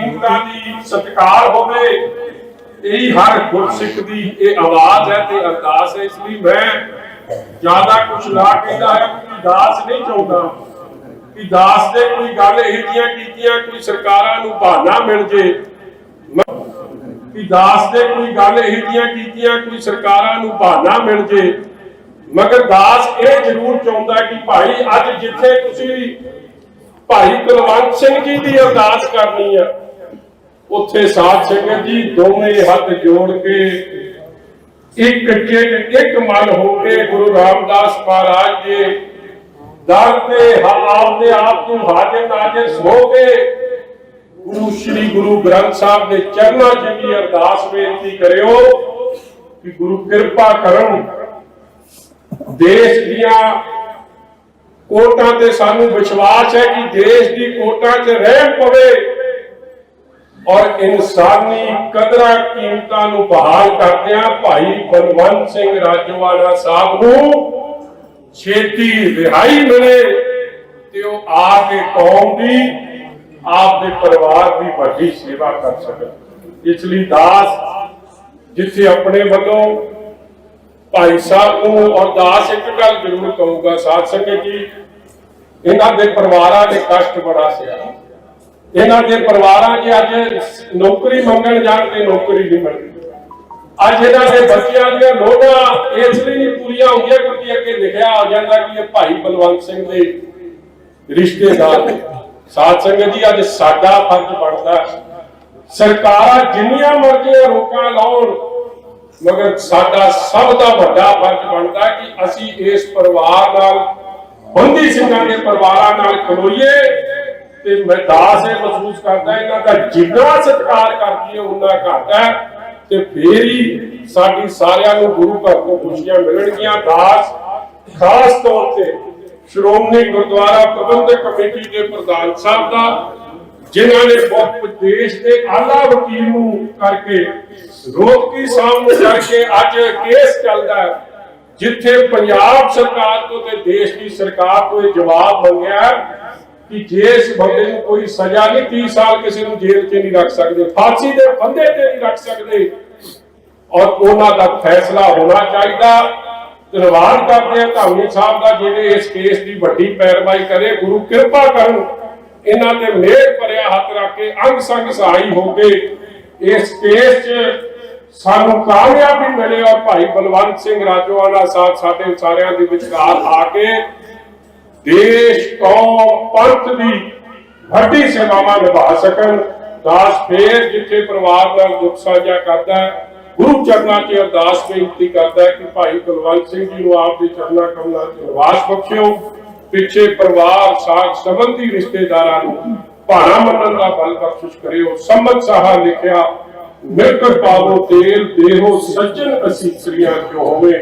ਕੀਮਤਾਂ ਦੀ ਸਤਿਕਾਰ ਹੋਵੇ, ਇਹੀ ਹਰ ਗੁਰਸਿੱਖ ਦੀ ਇਹ ਆਵਾਜ਼ ਹੈ ਤੇ ਅਰਦਾਸ ਹੈ, ਇਸ ਲਈ ਮੈਂ ਜ਼ਿਆਦਾ ਕੁਝ ਨਾ ਕਹਿੰਦਾ ਹੈ ਕਿ ਦਾਸ ਨਹੀਂ ਚਾਹੁੰਦਾ ਕਿ ਦਾਸ ਦੇ ਕੋਈ ਗੱਲ ਇਹ ਜੀਆਂ ਕੀਤੀਆਂ, ਕੋਈ ਸਰਕਾਰਾਂ ਨੂੰ ਬਹਾਨਾ ਮਿਲ ਜੇ। ਕਿ ਦਾਸ ਦੇ ਕੋਈ ਗੱਲ ਇਹ ਜੀਆਂ ਕੀਤੀਆਂ, ਕੋਈ ਸਰਕਾਰਾਂ ਨੂੰ ਬਹਾਨਾ ਮਿਲ ਜੇ। ਮਗਰ ਦਾਸ ਇਹ ਜ਼ਰੂਰ ਚਾਹੁੰਦਾ ਕਿ ਭਾਈ, ਅੱਜ ਜਿੱਥੇ ਤੁਸੀਂ ਭਾਈ ਕੁਲਵੰਤ ਸਿੰਘ ਜੀ ਦੀ ਅਰਦਾਸ ਕਰਨੀ ਆ ਉੱਥੇ ਸਾਧ ਸੰਗਤ ਜੀ ਦੋਵੇਂ ਹੱਥ ਜੋੜ ਕੇ ਇੱਕ ਚਿੱਤ ਇੱਕ ਮਨ ਹੋ ਕੇ ਗੁਰੂ ਰਾਮਦਾਸ ਮਹਾਰਾਜ ਜੀ ਦਰ ਤੇ ਹ- ਆਪਦੇ ਆਪ ਨੂੰ ਹਾਜ਼ਰ ਨਾਜ਼ਰ ਹੋ ਕੇ ਗੁਰੂ ਸ੍ਰੀ ਗੁਰੂ ਗ੍ਰੰਥ ਸਾਹਿਬ ਦੇ ਚਰਨਾਂ 'ਚ ਵੀ ਅਰਦਾਸ ਬੇਨਤੀ ਕਰਿਓ ਕਿ ਗੁਰੂ ਕਿਰਪਾ ਕਰਨ ਦੇਸ਼ ਦੀਆਂ ਕੋਟਾਂ ਤੇ ਸਾਨੂੰ ਵਿਸ਼ਵਾਸ ਹੈ ਕਿ ਦੇਸ਼ ਦੀ ਕੋਟਾਂ 'ਚ ਰਹਿਣ ਪਵੇ। ਔਰ ਇਨਸਾਨੀ ਕਦਰਾਂ ਕੀਮਤਾਂ ਨੂੰ ਬਹਾਲ ਕਰਦਿਆਂ ਭਾਈ ਬਲਵੰਤ ਸਿੰਘ ਰਾਜਵਾਲਾ ਸਾਹਿਬ ਨੂੰ ਛੇਤੀ ਰਿਹਾਈ ਮਿਲੇ ਤੇ ਉਹ ਆ ਕੇ ਕੌਮ ਦੀ ਆਪ ਦੇ ਪਰਿਵਾਰ ਦੀ ਵੱਡੀ ਸੇਵਾ ਕਰ ਸਕਣ। ਇਸ ਲਈ ਦਾਸ ਜਿੱਥੇ ਆਪਣੇ ਵੱਲੋਂ ਭਾਈ ਸਾਹਿਬ ਨੂੰ ਔਰ ਦਾਸ ਇੱਕ ਗੱਲ ਜ਼ਰੂਰ ਕਹੂਗਾ ਸਾਧ ਸੰਗਤ ਜੀ, ਇਹਨਾਂ ਦੇ ਪਰਿਵਾਰਾਂ ਦੇ ਕਸ਼ਟ ਬੜਾ ਸਿਆ ਇਹਨਾਂ ਦੇ ਪਰਿਵਾਰਾਂ 'ਚ ਅੱਜ ਨੌਕਰੀ ਮੰਗਣ ਜਾਣ ਤੇ ਨੌਕਰੀ ਨਹੀਂ ਮਿਲਦੀ। ਅੱਜ ਇਹਨਾਂ ਦੇ ਬੱਚਿਆਂ ਦੀਆਂ ਲੋੜਾਂ ਇਸ ਲਈ ਨਹੀਂ ਪੂਰੀਆਂ ਹੁੰਦੀਆਂ ਕਿਉਂਕਿ ਅੱਗੇ ਲਿਖਿਆ ਆ ਜਾਂਦਾ ਕਿ ਇਹ ਭਾਈ ਬਲਵੰਤ ਸਿੰਘ ਦੇ ਰਿਸ਼ਤੇਦਾਰ ਨੇ। ਸਾਧ ਸੰਗਤ ਜੀ, ਅੱਜ ਸਾਡਾ ਫਰਜ਼ ਬਣਦਾ ਸਰਕਾਰਾਂ ਜਿੰਨੀਆਂ ਮਰਜ਼ੀਆਂ ਰੋਕਾਂ ਲਾਉਣ, ਮਗਰ ਸਾਡਾ ਸਭ ਦਾ ਵੱਡਾ ਫਰਜ਼ ਬਣਦਾ ਕਿ ਅਸੀਂ ਇਸ ਪਰਿਵਾਰ ਨਾਲ, ਬੰਦੀ ਸਿੰਘਾਂ ਦੇ ਪਰਿਵਾਰਾਂ ਨਾਲ ਖਲੋਈਏ। ਤੇ ਮੈਂ ਦਾਸ ਇਹ ਮਹਿਸੂਸ ਕਰਦਾ ਇਹਨਾਂ ਦਾ ਜਿੰਨਾ ਸਤਿਕਾਰ ਕਰਦੀ ਹੈ ਉਨਾ ਘੱਟ ਹੈ। ਤੇ ਫੇਰ ਹੀ ਸਾਡੀ ਸਾਰਿਆਂ ਨੂੰ ਗੁਰੂ ਘਰ ਤੋਂ ਖੁਸ਼ੀਆਂ ਮਿਲਣਗੀਆਂ। ਦਾਸ ਖਾਸ ਤੌਰ ਤੇ ਸ਼੍ਰੋਮਣੀ ਗੁਰਦੁਆਰਾ ਪ੍ਰਬੰਧਕ ਕਮੇਟੀ ਦੇ ਪ੍ਰਧਾਨ ਸਾਹਿਬ ਦਾ, ਜਿਨ੍ਹਾਂ ਨੇ ਬਹੁਤ ਦੇਸ਼ ਦੇ ਆਲਾ ਵਕੀਲ ਨੂੰ ਕਰਕੇ ਰੋਕੀ ਸਾਹਿਬ ਨੂੰ ਕਰਕੇ ਅੱਜ ਕੇਸ ਚੱਲਦਾ ਜਿੱਥੇ ਪੰਜਾਬ ਸਰਕਾਰ ਤੋਂ ਤੇ ਦੇਸ਼ ਦੀ ਸਰਕਾਰ ਤੋਂ ਇਹ ਜਵਾਬ ਮੰਗਿਆ ਕਿ ਜੇ ਇਸ ਬੰਦੇ ਨੂੰ ਕੋਈ ਸਜ਼ਾ ਨਹੀਂ 30 ਸਾਲ ਕਿਸੇ ਨੂੰ ਜੇਲ੍ਹ 'ਚ ਨਹੀਂ ਰੱਖ ਸਕਦੇ, ਫਾਂਸੀ ਦੇ ਫੰਦੇ ਤੇ ਨਹੀਂ ਰੱਖ ਸਕਦੇ। ਔਰ ਉਹਨਾਂ ਦਾ ਫੈਸਲਾ ਹੋਣਾ ਚਾਹੀਦਾ। ਧੰਨਵਾਦ ਕਰਦੇ ਆ ਧਾਮੀ ਸਾਹਿਬ ਦਾ ਜਿਹੜੇ ਇਸ ਕੇਸ ਦੀ ਵੱਡੀ ਪੈਰਵਾਈ ਕਰੇ। ਗੁਰੂ ਕਿਰਪਾ ਕਰਨ, ਇਹਨਾਂ ਤੇ ਮਿਹਰ ਭਰਿਆ ਹੱਥ ਰੱਖ ਕੇ ਅੰਗ ਸੰਗ ਸਹਾਈ ਹੋ ਕੇ ਇਸ ਕੇਸ 'ਚ ਸਾਨੂੰ ਕਾਮਯਾਬੀ ਮਿਲੇ। ਔਰ ਭਾਈ ਬਲਵੰਤ ਸਿੰਘ ਰਾਜੋਵਾਲਾ ਸਾਹਿਬ ਸਾਡੇ ਸਾਰਿਆਂ ਦੇ ਵਿਚਕਾਰ ਆ ਕੇ ਦੇਸ਼ ਕੌਮ ਪੰਥ ਦੀ ਵੱਡੀ ਸੇਵਾਵਾਂ ਨਿਭਾ ਸਕਣ। ਦਾਸ ਫੇਰ ਜਿੱਥੇ ਪਰਿਵਾਰ ਨਾਲ ਦੁੱਖ ਸਾਂਝਾ ਕਰਦਾ ਹੈ, ਗੁਰੂ ਚਰਨਾਂ 'ਚ ਅਰਦਾਸ ਬੇਨਤੀ ਕਰਦਾ ਹੈ ਕਿ ਭਾਈ ਕੁਲਵੰਤ ਸਿੰਘ ਜੀ ਨੂੰ ਆਪ ਦੇ ਚਰਨਾਂ ਕਮਲਾਂ 'ਚ ਨਿਵਾਸ ਬਖਸ਼ਿਓ। ਪਿੱਛੇ ਪਰਿਵਾਰ ਸਾਥ ਸੰਬੰਧੀ ਰਿਸ਼ਤੇਦਾਰਾਂ ਨੂੰ ਭਾਣਾ ਮੰਨਣ ਦਾ ਬਲ ਬਖਸ਼ਿਸ਼ ਕਰਿਓ। ਸੰਮਤ ਸਾਹਾ ਲਿਖਿਆ ਮਿਲਕਰ ਪਾਵੋ ਤੇਲ, ਦੇਹੋ ਸੱਜਣ ਅਸੀਸਰੀਆਂ ਜੋ ਹੋਵੇ?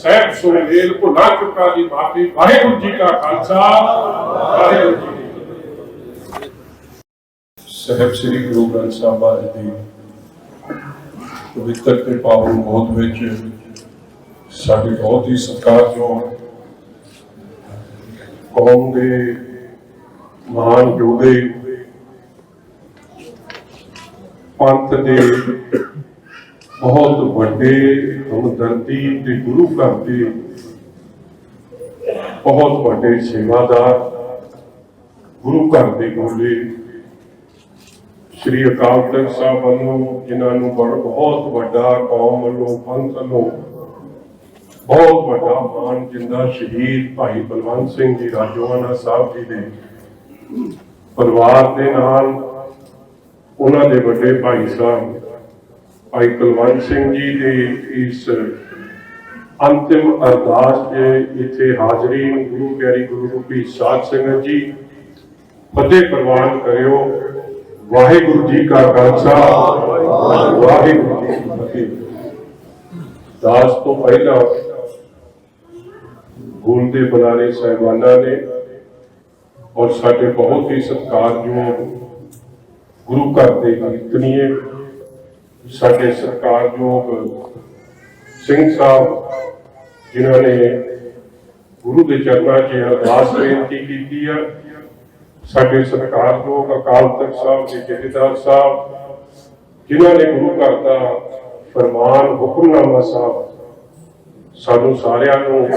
ਸਹਿਬ ਸੁਣੇਲ ਭੁਲਾ ਚੁੱਕਾ ਦੀ ਮਾਫੀ, ਵਾਹਿਗੁਰੂ ਜੀ ਕਾ ਖਾਲਸਾ, ਵਾਹਿਗੁਰੂ ਜੀ ਕੀ ਸ੍ਰੀ ਗੁਰੂ ਗ੍ਰੰਥ ਸਾਹਿਬ ਮਹਾਰਾਜ ਪਵਿੱਤਰ ਤੇ ਪਾਵਨ ਬੋਧ ਵਿੱਚ ਸਾਡੇ ਬਹੁਤ ਹੀ ਸਤਿਕਾਰਯੋਗ ਕੌਮ ਦੇ ਮਹਾਨ ਯੋਧੇ, ਪੰਥ ਦੇ ਬਹੁਤ ਵੱਡੇ ਹਮਦਰਦੀ ਤੇ ਗੁਰੂ ਘਰ ਦੇ ਬਹੁਤ ਵੱਡੇ ਸੇਵਾਦਾਰ ਗੁਰੂ ਘਰ ਦੇ ਗੋਲੇ ਸ਼੍ਰੀ ਅਕਾਲ ਤਖਤ ਸਾਹਿਬ ਵੱਲੋਂ, ਜਿਨ੍ਹਾਂ ਨੂੰ ਬਹੁਤ ਵੱਡਾ ਕੌਮ ਵੱਲੋਂ, ਪੰਥ ਵੱਲੋਂ ਬਹੁਤ ਵੱਡਾ ਮਾਨ ਜਿੰਦਾ ਸ਼ਹੀਦ ਭਾਈ ਬਲਵੰਤ ਸਿੰਘ ਜੀ ਰਾਜੋਆਣਾ ਸਾਹਿਬ ਜੀ ਦੇ ਪਰਿਵਾਰ ਦੇ ਨਾਲ, ਉਹਨਾਂ ਦੇ ਵੱਡੇ ਭਾਈ ਸਾਹਿਬ ਭਾਈ ਕੁਲਵੰਤ ਸਿੰਘ ਜੀ ਦੀ ਇਸ ਅੰਤਿਮ ਅਰਦਾਸ ਦੇ ਇੱਥੇ ਹਾਜ਼ਰੀ ਗੁਰੂ ਪਿਆਰੀ ਗੁਰੂ ਰੂਪੀ ਸਾਧ ਸੰਗਤ ਜੀ ਫਤਿਹ ਪ੍ਰਵਾਨ ਕਰਿਓ। ਵਾਹਿਗੁਰੂ ਜੀ ਕਾ ਖਾਲਸਾ। ਵਾਹਿਗੁਰੂ ਜੀ ਕੀ ਫਤਿਹ। ਦਾਸ ਤੋਂ ਪਹਿਲਾਂ ਗੁਰੂ ਦੇ ਬੁਲਾਰੇ ਸਹਿਬਾਨਾਂ ਨੇ ਔਰ ਸਾਡੇ ਬਹੁਤ ਹੀ ਸਤਿਕਾਰਯੋਗ ਗੁਰੂ ਘਰ ਦੇ ਕੀਰਤਨੀਏ ਸਾਡੇ ਸਰਕਾਰਯੋਗ ਸਿੰਘ ਸਾਹਿਬ, ਜਿਨ੍ਹਾਂ ਨੇ ਗੁਰੂ ਦੇ ਚਰਨਾਂ 'ਚ ਅਰਦਾਸ ਬੇਨਤੀ ਕੀਤੀ ਆ, ਸਾਡੇ ਸਤਿਕਾਰਯੋਗ ਅਕਾਲ ਤਖਤ ਸਾਹਿਬ ਜੀ ਜਥੇਦਾਰ ਸਾਹਿਬ, ਜਿਨ੍ਹਾਂ ਨੇ ਗੁਰੂ ਘਰ ਦਾ ਫਰਮਾਨ ਹੁਕਮਨਾਮਾ ਸਾਹਿਬ ਸਾਨੂੰ ਸਾਰਿਆਂ ਨੂੰ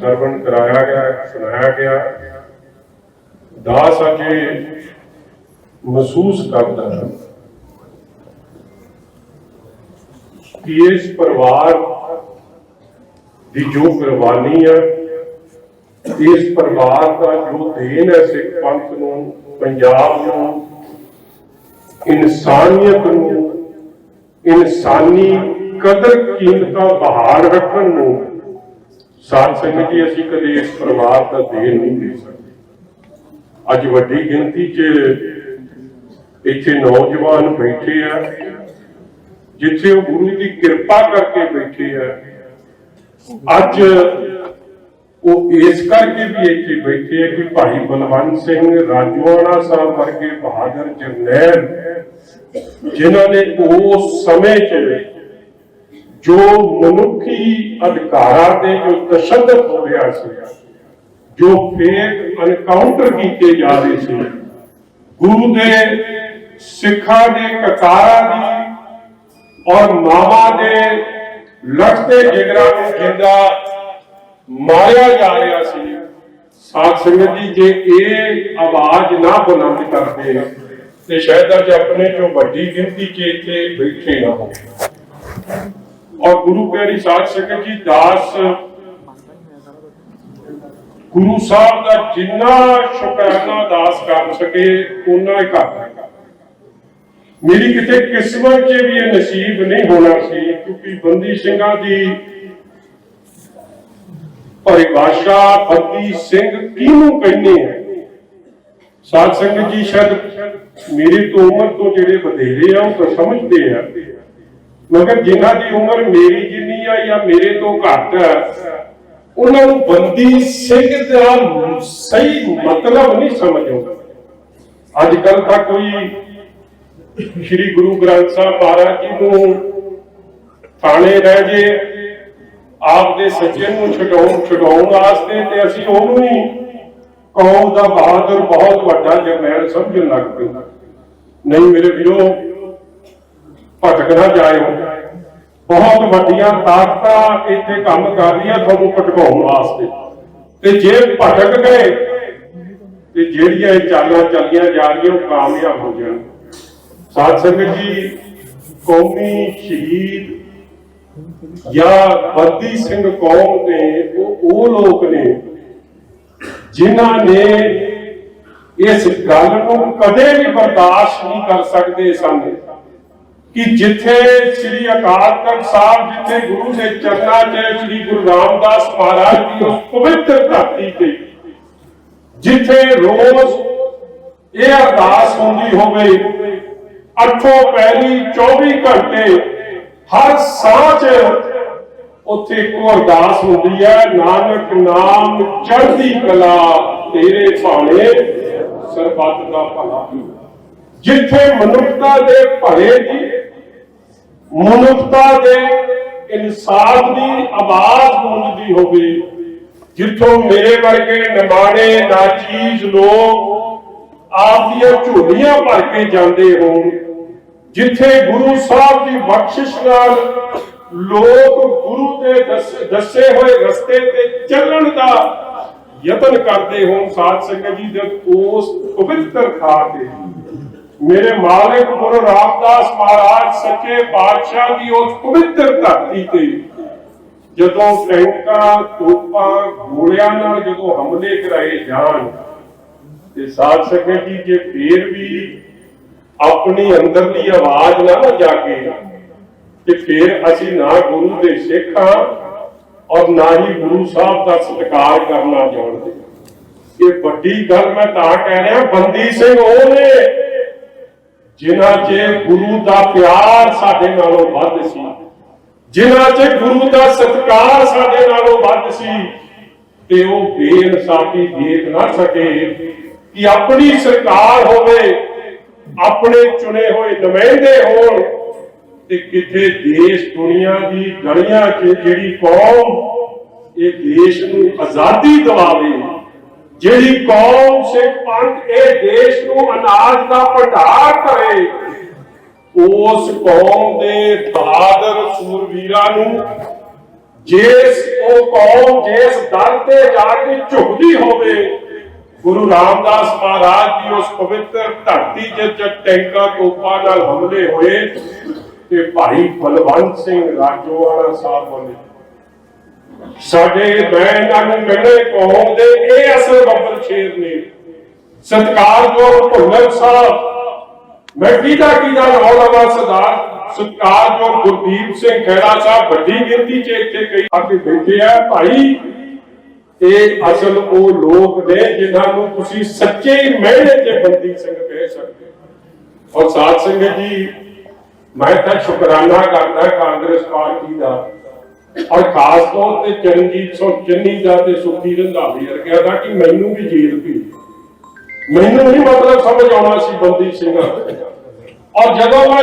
ਸਰਵਣ ਕਰਾਇਆ ਗਿਆ, ਸੁਣਾਇਆ ਗਿਆ। ਦਾਸ ਅਜੇ ਮਹਿਸੂਸ ਕਰਦਾ ਹੈ। ਕਿ ਇਸ ਪਰਿਵਾਰ ਦੀ ਜੋ ਕੁਰਬਾਨੀ ਹੈ ਇਸ ਪਰਿਵਾਰ ਦਾ ਜੋ ਦੇਣ ਹੈ ਸਿੱਖ ਪੰਥ ਨੂੰ, ਪੰਜਾਬ ਨੂੰ, ਇਨਸਾਨੀਅਤ ਨੂੰ, ਇਨਸਾਨੀ ਕਦਰ ਕੀਮਤਾਂ ਬਹਾਲ ਰੱਖਣ ਨੂੰ, ਸਾਧ ਸੰਗਤ ਜੀ, ਅਸੀਂ ਕਦੇ ਇਸ ਪਰਿਵਾਰ ਦਾ ਦੇਣ ਨਹੀਂ ਦੇ ਸਕਦੇ। ਅੱਜ ਵੱਡੀ ਗਿਣਤੀ 'ਚ ਇੱਥੇ ਨੌਜਵਾਨ ਬੈਠੇ ਆ। ਜਿੱਥੇ ਉਹ ਗੁਰੂ ਦੀ ਕਿਰਪਾ ਕਰਕੇ ਬੈਠੇ ਆ। ਅੱਜ ਉਹ ਇਸ ਕਰਕੇ ਵੀ ਇੱਥੇ ਬੈਠੇ ਆ ਕਿ ਭਾਈ ਬਲਵੰਤ ਸਿੰਘ ਰਾਜਵਾੜਾ ਸਾਹਿਬ ਵਰਗੇ ਬਹਾਦਰ ਜਰਨੈਲ, ਜਿਨ੍ਹਾਂ ਨੇ ਉਸ ਸਮੇਂ 'ਚ ਜੋ ਮਨੁੱਖੀ ਅਧਿਕਾਰਾਂ ਤੇ ਜੋ ਤਸ਼ੱਦਦ ਹੋ ਰਿਹਾ ਸੀ, ਜੋ ਫੇਕ ਐਨਕਾਊਂਟਰ ਕੀਤੇ ਜਾ ਰਹੇ ਸੀ, ਗੁਰੂ ਦੇ ਸਿੱਖਾਂ ਦੇ ਕਕਾਰਾਂ ਦੀ ਔਰ ਮਾਵਾ ਦੇ ਲੜਦੇ ਜਿਗਰਾਂ ਨੂੰ ਜਿੰਦਾ ਮਾਰਿਆ ਜਾ ਰਿਹਾ ਸੀ। ਸਾਧ ਸੰਗਤ ਜੀ, ਜੇ ਇਹ ਆਵਾਜ਼ ਨਾ ਬੁਲੰਦ ਕਰਦੇ ਤੇ ਸ਼ਾਇਦ ਅੱਜ ਆਪਣੇ ਚੋਂ ਵੱਡੀ ਗਿਣਤੀ 'ਚ ਇੱਥੇ ਬੈਠੇ ਨਾ ਹੋਣ। ਔਰ ਗੁਰੂ ਪਿਆਰੀ ਸਾਧ ਸੰਗਤ ਜੀ, ਦਾਸ ਗੁਰੂ ਸਾਹਿਬ ਦਾ ਜਿੰਨਾ ਸ਼ੁਕਰਾਨਾ ਦਾਸ ਕਰ ਸਕੇ ਉਹਨਾਂ ਹੀ ਕਰਦਾ ਮੇਰੀ ਕਿਤੇ ਕਿਸਮਤ 'ਚ ਵੀ ਇਹ ਨਸੀਬ ਨਹੀਂ ਹੋਣਾ ਸੀ, ਕਿਉਂਕਿ ਬੰਦੀ ਸਿੰਘਾਂ ਦੀ ਪਰਿਭਾਸ਼ਾ ਬੰਦੀ ਸਿੰਘ ਕਿਹਨੂੰ ਕਹਿੰਦੇ ਆ? ਸਾਧ ਸੰਗਤ ਜੀ, ਸ਼ਾਇਦ ਮੇਰੀ ਤੋਂ ਉਮਰ ਤੋਂ ਜਿਹੜੇ ਵਧੇਰੇ ਆ, ਉਹ ਤਾਂ ਸਮਝਦੇ ਆ। ਮਗਰ ਜਿਨ੍ਹਾਂ ਦੀ ਉਮਰ ਮੇਰੀ ਜਿੰਨੀ ਆ ਜਾਂ ਮੇਰੇ ਤੋਂ ਘੱਟ ਆ, ਉਹਨਾਂ ਨੂੰ ਬੰਦੀ ਸਿੰਘ ਦਾ ਸਹੀ ਮਤਲਬ ਨਹੀਂ ਸਮਝ ਆਉਂਦਾ। ਅੱਜ ਕੱਲ ਤਾਂ ਕੋਈ ਸ੍ਰੀ ਗੁਰੂ ਗ੍ਰੰਥ ਸਾਹਿਬ ਮਹਾਰਾਜ ਜੀ ਨੂੰ ਥਾਣੇ ਰਹਿ ਜੇ, ਆਪ ਦੇ ਸੱਜਣ ਨੂੰ ਛਡਾਉਣ ਛਡਾਉਣ ਵਾਸਤੇ ਤੇ ਅਸੀਂ ਉਹਨੂੰ ਹੀ ਕੌਮ ਦਾ ਬਹਾਦਰ ਬਹੁਤ ਵੱਡਾ ਜਰਨੈਲ ਸਮਝਣ ਲੱਗ ਪਏ। ਨਹੀਂ ਮੇਰੇ ਵੀਰੋ, ਭਟਕ ਨਾ ਜਾਇਓ। ਬਹੁਤ ਵੱਡੀਆਂ ਤਾਕਤਾਂ ਇੱਥੇ ਕੰਮ ਕਰ ਰਹੀਆਂ ਤੁਹਾਨੂੰ ਭਟਕਾਉਣ ਵਾਸਤੇ। ਤੇ ਜੇ ਭਟਕ ਗਏ, ਤੇ ਜਿਹੜੀਆਂ ਇਹ ਚਾਲਾਂ ਚੱਲੀਆਂ ਜਾ ਰਹੀਆਂ ਉਹ ਕਾਮਯਾਬ ਹੋ ਜਾਣ। ਸਾਧ ਸੰਗਤ ਜੀ, ਕੌਮੀ ਸ਼ਹੀਦ ਜਾਂ ਬੰਦੀ ਸਿੰਘ ਕੌਮ ਦੇ ਉਹ ਉਹ ਲੋਕ ਨੇ, ਜਿਨ੍ਹਾਂ ਨੇ ਇਸ ਗੱਲ ਨੂੰ ਕਦੇ ਵੀ ਬਰਦਾਸ਼ਤ ਨਹੀਂ ਕਰ ਸਕਦੇ ਸਨ ਕਿ ਜਿੱਥੇ ਸ੍ਰੀ ਅਕਾਲ ਤਖਤ ਸਾਹਿਬ, ਜਿੱਥੇ ਗੁਰੂ ਦੇ ਚਰਨਾਂ 'ਚ ਸ੍ਰੀ ਗੁਰੂ ਰਾਮਦਾਸ ਮਹਾਰਾਜ ਦੀ ਉਸ ਪਵਿੱਤਰ ਧਰਤੀ ਤੇ, ਜਿੱਥੇ ਰੋਜ਼ ਇਹ ਅਰਦਾਸ ਹੁੰਦੀ ਹੋਵੇ ਅੱਠੋਂ ਪਹਿਲੀ 24 ਘੰਟੇ ਹਰ ਸਾਹ 'ਚ ਉੱਥੇ ਇੱਕੋ ਅਰਦਾਸ ਹੁੰਦੀ ਹੈ, ਨਾਨਕ ਨਾਮ ਚੜ੍ਹਦੀ ਕਲਾ ਤੇਰੇ ਭਾਣੇ, ਸਰਬੱਤ ਦਾ ਭਲਾ ਜਿੱਥੇ ਮਨੁੱਖਤਾ ਦੇ ਭਲੇ ਦੀ, ਮਨੁੱਖਤਾ ਦੇ ਇਨਸਾਫ ਦੀ ਆਵਾਜ਼ ਗੂੰਜਦੀ ਹੋਵੇ, ਜਿੱਥੋਂ ਮੇਰੇ ਵਰਗੇ ਨਮਾਣੇ ਨਾਚੀਜ਼ ਲੋਕ ਆਪ ਦੀਆਂ ਝੋਲੀਆਂ ਭਰ ਕੇ ਜਾਂਦੇ ਹੋਣ ਜਿੱਥੇ ਗੁਰੂ ਸਾਹਿਬ ਦੀ ਬਖਸ਼ਿਸ਼ ਨਾਲ ਲੋਕ ਗੁਰੂ ਦੇ ਦੱਸੇ ਹੋਏ ਰਸਤੇ ਤੇ ਚੱਲਣ ਦਾ ਯਤਨ ਕਰਦੇ ਹੋਣ, ਸਾਧ ਸੰਗਤ ਜੀ ਦੇ ਉਸ ਪਵਿੱਤਰ ਥਾਂ ਤੇ। ਮੇਰੇ ਮਾਲਕ ਗੁਰੂ ਰਾਮਦਾਸ ਮਹਾਰਾਜ ਸੱਚੇ ਪਾਤਸ਼ਾਹ ਦੀ ਉਸ ਪਵਿੱਤਰ ਧਰਤੀ ਤੇ ਜਦੋਂ ਟੈਂਕਾਂ, ਤੋਪਾਂ, ਗੋਲਿਆਂ ਨਾਲ ਜਦੋਂ ਹਮਲੇ ਕਰਾਏ ਜਾਣ, ਤੇ ਸਾਧ ਸੰਗਤ ਜੀ, ਜੇ ਫੇਰ ਵੀ ਆਪਣੀ ਅੰਦਰਲੀ ਆਵਾਜ਼ ਨਾ ਨਾ ਜਾਗੇ ਤੇ ਫਿਰ ਅਸੀਂ ਨਾ ਗੁਰੂ ਦੇ ਸਿੱਖ ਹਾਂ ਔਰ ਨਾ ਹੀ ਗੁਰੂ ਸਾਹਿਬ ਦਾ ਸਤਿਕਾਰ ਕਰਨਾ ਜਾਣਦੇ। ਇਹ ਵੱਡੀ ਗੱਲ ਮੈਂ ਤਾਂ ਕਹਿ ਰਿਹਾ, ਬੰਦੀ ਸਿੰਘ ਉਹ ਨੇ ਜਿਨ੍ਹਾਂ 'ਚ ਗੁਰੂ ਦਾ ਪਿਆਰ ਸਾਡੇ ਨਾਲੋਂ ਵੱਧ ਸੀ, ਜਿਨ੍ਹਾਂ 'ਚ ਗੁਰੂ ਦਾ ਸਤਿਕਾਰ ਸਾਡੇ ਨਾਲੋਂ ਵੱਧ ਸੀ, ਤੇ ਉਹ ਬੇਇਨਸਾਫੀ ਦੇਖ ਨਾ ਸਕੇ ਕਿ ਆਪਣੀ ਸਰਕਾਰ ਹੋਵੇ ਆਪਣੇ ਚੁਣੇ ਹੋਏ ਨੁਮਾਇੰਦੇ ਹੋਣ ਤੇ ਕਿਥੇ ਦੇਸ਼ ਦੁਨੀਆ ਦੀ ਗਲੀਆਂ 'ਚ ਜਿਹੜੀ ਕੌਮ, ਇਹ ਦੇਸ਼ ਨੂੰ ਆਜ਼ਾਦੀ ਦਿਵਾਵੇ। ਜਿਹੜੀ ਕੌਮ ਸਿੱਖ ਪੰਥ, ਇਹ ਦੇਸ਼ ਨੂੰ ਅਨਾਜ ਦਾ ਭੰਡਾਰ ਕਰੇ, ਉਸ ਕੌਮ ਦੇ ਬਹਾਦਰ ਸੂਰਵੀਰਾਂ ਨੂੰ ਜਿਸ ਉਹ ਕੌਮ, ਜਿਸ ਦਰ ਤੇ ਜਾ ਕੇ ਝੁਕਦੀ ਹੋਵੇ ਗੁਰੂ ਰਾਮਦਾਸ ਮਹਾਰਾਜ ਦੀ ਉਸ ਪਵਿੱਤਰ ਧਰਤੀ ਜਿੱਥੇ ਟੈਂਕਾਂ ਤੋਪਾਂ ਨਾਲ ਹਮਲੇ ਹੋਏ ਤੇ ਭਾਈ ਬਲਵੰਤ ਸਿੰਘ ਰਾਜੋਵਾਲਾ ਸਾਹਿਬ ਬਣੇ। ਸਾਡੇ ਮੈਂ ਨੂੰ ਕਹਿੰਦੇ ਕੌਮ ਦੇ, ਇਹ ਅਸਲ ਬੱਬਰ ਸ਼ੇਰ ਨੇ। ਸਤਿਕਾਰਯੋਗ ਭੁੱਲਰ ਸਾਹਿਬ, ਮੈਂ ਕਿਹਦਾ ਕਿਹਦਾ ਨਾਮ ਲਵਾਂ ਸਰਦਾਰ? ਸਤਿਕਾਰਯੋਗ ਗੁਰਦੀਪ ਸਿੰਘ ਖਹਿਰਾ ਸਾਹਿਬ ਵੱਡੀ ਗਿਣਤੀ 'ਚ ਇੱਥੇ ਕਈ ਆ ਕੇ ਬੈਠੇ ਆ। ਭਾਈ ਇਹ ਅਸਲ ਉਹ ਲੋਕ ਨੇ ਜਿਨ੍ਹਾਂ ਨੂੰ ਤੁਸੀਂ ਸੱਚੇ ਮਿਹਨਤ ਦੇ ਬੰਦੀ ਸਿੰਘ ਕਹਿ ਸਕਦੇ ਔਰ ਸਾਧ ਸੰਗਤ ਜੀ, ਮੈਂ ਤਾਂ ਸ਼ੁਕਰਾਨਾ ਕਰਦਾ ਕਾਂਗਰਸ ਪਾਰਟੀ ਦਾ। ਔਰ ਖਾਸ ਤੌਰ ਤੇ ਚਰਨਜੀਤ ਸਿੰਘ ਚੰਨੀ ਦਾ ਤੇ ਸੁਖੀ ਰੰਧਾਵੇ ਵਰਗਿਆਂ ਦਾ ਕਿ ਮੈਨੂੰ ਵੀ ਜੇਲ੍ਹ ਭੀ ਮੈਨੂੰ ਨਹੀਂ ਮਤਲਬ ਸਮਝ ਆਉਣਾ ਸੀ ਬੰਦੀ ਸਿੰਘਾਂ ਔਰ ਜਦੋਂ ਮੈਂ